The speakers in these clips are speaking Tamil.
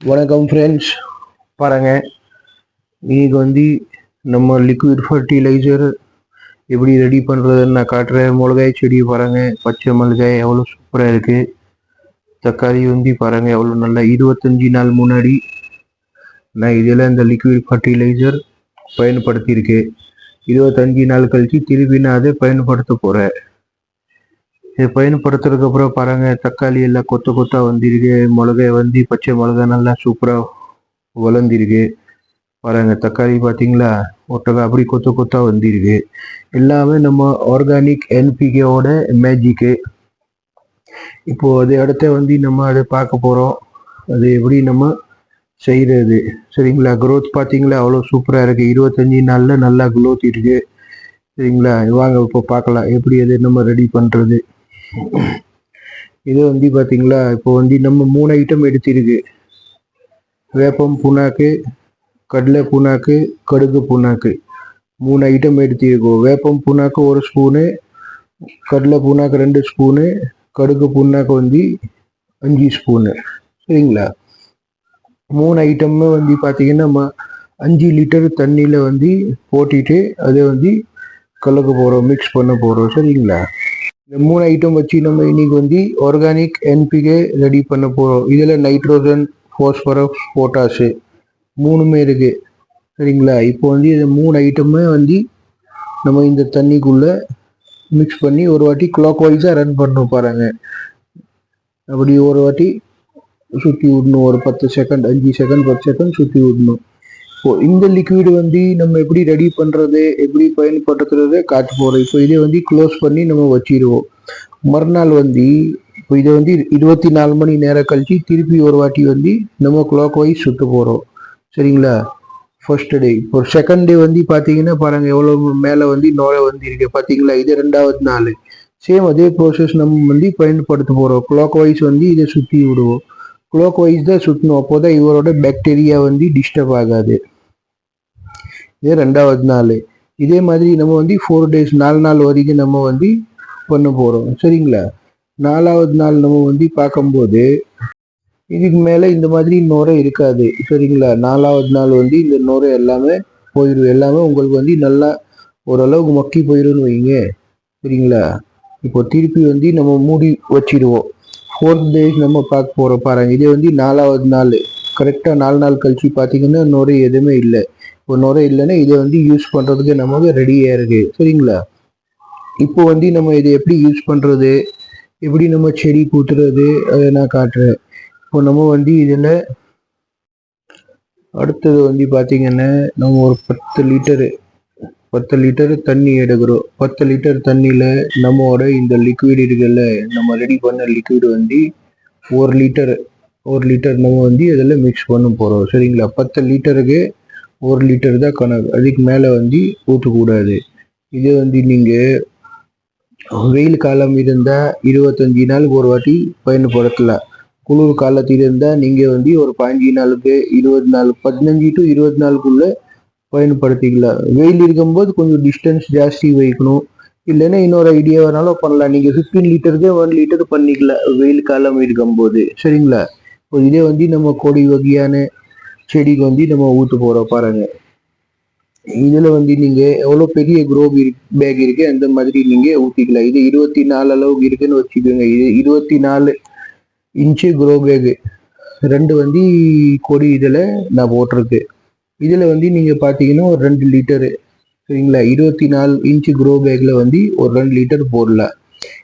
வணக்கம் ஃப்ரெண்ட்ஸ் பாருங்க இன்னைக்கு வந்து நம்ம லிக்விட் ஃபர்டிலைசர் எப்படி ரெடி பண்ணுறதுன்னு நான் காட்டுறேன். மிளகாய் செடி பாருங்க பச்சை மிளகாய் எவ்வளோ சூப்பராக இருக்குது தக்காளி வந்து பாருங்க எவ்வளோ நல்லா இருபத்தஞ்சி நாள் முன்னாடி நான் இதில் இந்த லிக்விட் ஃபர்டிலைசர் பயன்படுத்தியிருக்கேன். இருபத்தஞ்சி நாள் கழித்து திருப்பி நான் அதை பயன்படுத்த போகிறேன் இது பயன்படுத்துறதுக்கு அப்புறம் பாருங்க தக்காளி எல்லாம் கொத்த கொத்தா வந்திருக்கு. மிளகாய் வந்து பச்சை மிளகா நல்லா சூப்பரா வளர்ந்திருக்கு. பாருங்க தக்காளி பார்த்தீங்களா ஒட்டகா அப்படி கொத்த கொத்தா வந்திருக்கு. எல்லாமே நம்ம ஆர்கானிக் என்பிகேவோட மேஜிக்கு இப்போ அது அடுத்த வந்து நம்ம அதை பார்க்க போறோம். அது எப்படி நம்ம செய்யறது சரிங்களா? க்ரோத் பார்த்தீங்களா அவ்வளோ சூப்பராக இருக்கு. இருபத்தஞ்சி நாளில் நல்லா க்ரோத் இருக்கு. சரிங்களா? வாங்க இப்போ பார்க்கலாம். எப்படி அது நம்ம ரெடி பண்ணுறது இது வந்து பார்த்தீங்களா இப்போ வந்து நம்ம மூணு ஐட்டம் எடுத்திருக்கு. வேப்பம் புண்ணாக்கு கடலை புண்ணாக்கு கடுகு புண்ணாக்கு. மூணு ஐட்டம் எடுத்திருக்கோம். வேப்பம் புண்ணாக்கு ஒரு ஸ்பூனு கடலை புண்ணாக்கு ரெண்டு ஸ்பூனு கடுகு புண்ணாக்கு வந்து அஞ்சு ஸ்பூனு சரிங்களா? மூணு ஐட்டமுமே வந்து பார்த்தீங்கன்னா நம்ம அஞ்சு லிட்டர் தண்ணியில் வந்து போட்டிட்டு அதை வந்து கலக்க போகிறோம் மிக்ஸ் பண்ண போகிறோம் சரிங்களா? இந்த மூணு ஐட்டம் வச்சு நம்ம இன்னைக்கு வந்து ஆர்கானிக் என்பிகே ரெடி பண்ண போகிறோம் இதில் நைட்ரோஜன் ஃபோஸ்பரஸ் பொட்டாஷு மூணுமே இருக்கு. சரிங்களா? இப்போ வந்து இந்த மூணு ஐட்டமே வந்து நம்ம இந்த தண்ணிக்குள்ளே மிக்ஸ் பண்ணி ஒரு வாட்டி கிளாக் வைஸாக ரன் பண்ணணும் பாருங்க. அப்படி ஒரு வாட்டி சுற்றி விடணும். ஒரு பத்து செகண்ட் அஞ்சு செகண்ட் பத்து செகண்ட் சுற்றி விடணும். ஸோ இந்த லிக்விடு வந்து நம்ம எப்படி ரெடி பண்ணுறது எப்படி பயன்படுத்துறது காட்ட போகிறோம் இப்போ இதை வந்து க்ளோஸ் பண்ணி நம்ம வச்சிடுவோம் மறுநாள் வந்து இப்போ இதை வந்து இருபத்தி நாலு மணி நேரம் கழிச்சு திருப்பி ஒரு வாட்டி வந்து நம்ம கிளாக் வைஸ் சுற்ற போகிறோம் சரிங்களா? ஃபர்ஸ்ட் டே இப்போ செகண்ட் டே வந்து பார்த்தீங்கன்னா பாருங்க எவ்வளோ மேலே வந்து நோயை வந்து இருக்கு. பார்த்தீங்களா இது ரெண்டாவது நாள். சேம் அதே ப்ராசஸ் நம்ம வந்து பயன்படுத்த போகிறோம் கிளாக் வைஸ் வந்து இதை சுற்றி விடுவோம். கிளாக் வைஸ் தான் சுற்றணும் அப்போ தான் இவரோட பாக்டீரியா வந்து டிஸ்டர்ப் ஆகாது. இது ரெண்டாவது நாள். இதே மாதிரி நம்ம வந்து ஃபோர் டேஸ் நாலு நாள் வரைக்கும் நம்ம வந்து பண்ண போகிறோம் சரிங்களா? நாலாவது நாள் நம்ம வந்து பார்க்கும்போது இதுக்கு மேலே இந்த மாதிரி நுரை இருக்காது. சரிங்களா? நாலாவது நாள் வந்து இந்த நுரை எல்லாமே போயிடும் எல்லாமே உங்களுக்கு வந்து நல்லா ஓரளவுக்கு மக்கி போயிடும்னு வைங்க. சரிங்களா? இப்போ திருப்பி வந்து நம்ம மூடி வச்சிடுவோம். ஃபோர்த் டேஸ் நம்ம பார்க்க போகிறோம் பாருங்கள் இதே வந்து நாலாவது நாள். கரெக்டாக நாலு நாள் கழிச்சு பார்த்தீங்கன்னா நுரை எதுவுமே இல்லை. இப்போ நுரை இல்லைன்னா இதை வந்து யூஸ் பண்ணுறதுக்கு நமக்கு ரெடியாக இருக்குது சரிங்களா? இப்போ வந்து நம்ம இதை எப்படி யூஸ் பண்ணுறது எப்படி நம்ம செடி கூத்துறது? அதை நான் காட்டுறேன். இப்போ நம்ம வந்து இதில் அடுத்தது வந்து பார்த்திங்கன்னா நம்ம ஒரு பத்து லிட்டரு பத்து லிட்டர் தண்ணி எடுக்கிறோம். பத்து லிட்டர் தண்ணியில் நம்மளோட இந்த லிக்விட் இருக்குல்ல நம்ம ரெடி பண்ண லிக்விட் வந்து ஒரு லிட்டர் ஒரு லிட்டர் நம்ம வந்து இதில் மிக்ஸ் பண்ண போகிறோம் சரிங்களா? பத்து லிட்டருக்கு ஒரு லிட்டர் தான் கணக்கு. அதுக்கு மேலே வந்து ஊற்றக்கூடாது. இது வந்து நீங்கள் வெயில் காலம் இருந்தால் இருபத்தஞ்சி நாளுக்கு ஒரு வாட்டி பயன்படுத்தலாம். குளிர் காலத்தில் இருந்தால் நீங்கள் வந்து ஒரு பதினஞ்சு நாளுக்கு இருபது நாள் பதினஞ்சு டு இருபது நாளுக்குள்ளே பயன்படுத்திக்கலாம். வெயில் இருக்கும்போது கொஞ்சம் டிஸ்டன்ஸ் ஜாஸ்தி வைக்கணும். இல்லைன்னா இன்னொரு ஐடியா வேணாலும் பண்ணலாம். நீங்கள் ஃபிஃப்டீன் லிட்டருக்கே ஒன் லிட்டர் பண்ணிக்கலாம். வெயில் காலம் இருக்கும்போது. சரிங்களா? இப்போ இதே வந்து நம்ம கொடி வகையான செடிக்கு வந்து நம்ம ஊற்ற போகிறோம் பாருங்க. இதில் வந்து நீங்கள் எவ்வளோ பெரிய க்ரோ பேக் இருக்கு அந்த மாதிரி நீங்கள் ஊற்றிக்கலாம் இது இருபத்தி நாலு அளவுக்கு இருக்குன்னு வச்சுக்கோங்க. இது இருபத்தி நாலு இன்ச்சு க்ரோ பேகு ரெண்டு வந்து கொடி இதில் நான் போட்டிருக்கு. இதில் வந்து நீங்கள் பார்த்தீங்கன்னா ஒரு ரெண்டு லிட்டரு சரிங்களா? இருபத்தி நாலு இன்ச்சு க்ரோ பேக்கில் வந்து ஒரு ரெண்டு லிட்டர் போடலாம்.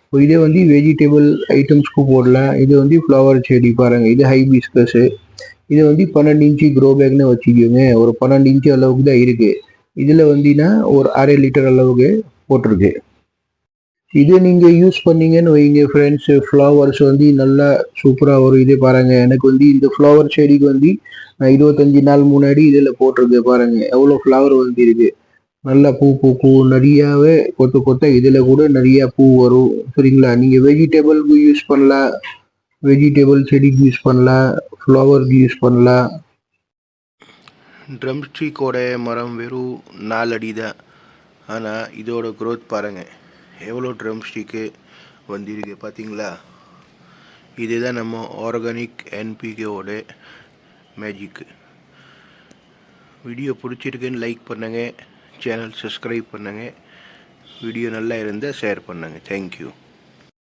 இப்போ இதே வந்து வெஜிடபிள் ஐட்டம்ஸ்க்கு போடலாம். இது வந்து ஃப்ளவர் செடி பாருங்கள் இது ஹைபிஸ்கஸு இது வந்து பன்னெண்டு இன்ச்சு க்ரோ பேக்னு வச்சுக்கோங்க. ஒரு பன்னெண்டு இன்ச்சு அளவுக்கு தான் இருக்குது இதில் வந்தீங்கன்னா ஒரு அரை லிட்டர் அளவுக்கு போட்டிருக்கு. இதை நீங்கள் யூஸ் பண்ணீங்கன்னு வைங்க ஃப்ரெண்ட்ஸு ஃப்ளவர்ஸ் வந்து நல்லா சூப்பராக வரும். இதே பாருங்கள் எனக்கு வந்து இந்த ஃப்ளவர் செடிக்கு வந்து நான் இருபத்தஞ்சி நாள் முன்னாடி இதில் போட்டிருக்கு பாருங்கள் எவ்வளோ ஃப்ளவர் வந்து இருக்குது நல்லா பூ பூக்கும் நிறையாவே கொத்த கொத்த இதில் கூட நிறையா பூ வரும். சரிங்களா? நீங்கள் வெஜிடபிள்க்கு யூஸ் பண்ணலாம். வெஜிடபிள் செடிக்கு யூஸ் பண்ணலாம் ஃப்ளவருக்கு யூஸ் பண்ணலாம் ட்ரம் ஸ்டிக்கோட மரம் வெறும் நாலு அடி தான். ஆனால் இதோட க்ரோத் பாருங்கள் எவ்வளோ ட்ரம் ஸ்டிக்கு வந்திருக்கு பார்த்தீங்களா இதுதான் நம்ம ஆர்கானிக் என்பிகேவோட மேஜிக்கு வீடியோ பிடிச்சிருக்குன்னு லைக் பண்ணுங்கள் சேனல் சப்ஸ்கிரைப் பண்ணுங்கள் வீடியோ நல்லா இருந்தால் ஷேர் பண்ணுங்கள் தேங்க்யூ